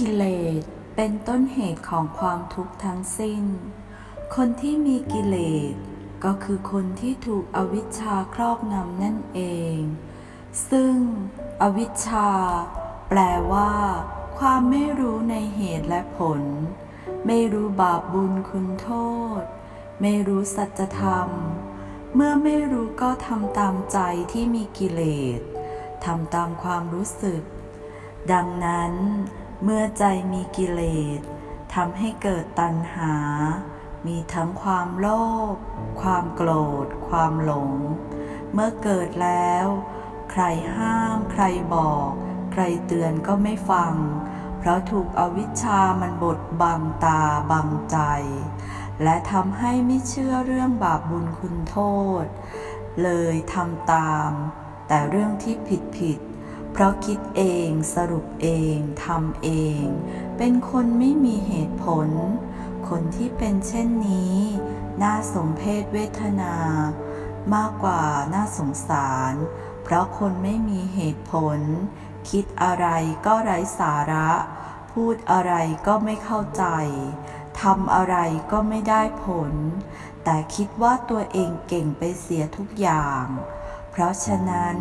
กิเลสเป็นต้นเหตุของความทุกข์ทั้งสิ้น คนที่มีกิเลสก็คือคนที่ถูกอวิชชาครอบงำนั่นเอง ซึ่งอวิชชา แปลว่า ความไม่รู้ในเหตุและผล ไม่รู้บาปบุญคุณโทษ ไม่รู้สัจธรรม เมื่อไม่รู้ก็ทำตามใจที่มีกิเลสทำตามความรู้สึก ดังนั้น เมื่อใจมีกิเลสทำให้เกิดตัณหา มีทั้งความโลภ ความโกรธ ความหลง เมื่อเกิดแล้ว ใครห้าม ใครบอก ใครเตือนก็ไม่ฟัง เพราะถูกอวิชชามันบดบังตาบังใจ และทำให้ไม่เชื่อเรื่องบาปบุญคุณโทษ เลยทำตาม แต่เรื่องที่ผิดผิด เพราะคิดเองสรุปเองทำเอง เป็นคนไม่มีเหตุผล คนที่เป็นเช่นนี้ น่าสมเพศเวทนา มากกว่าน่าสงสาร เพราะคนไม่มีเหตุผล คิดอะไรก็ไร้สาระ พูดอะไรก็ไม่เข้าใจทำอะไรก็ไม่ได้ผล แต่คิดว่าตัวเองเก่งไปเสียทุกอย่าง เพราะฉะนั้น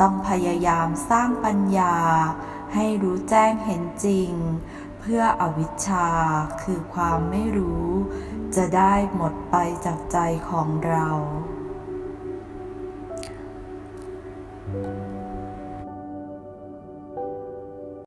ต้องพยายามสร้างปัญญา ให้รู้แจ้งเห็นจริง เพื่ออวิชชาคือความไม่รู้ จะได้หมดไปจากใจของเรา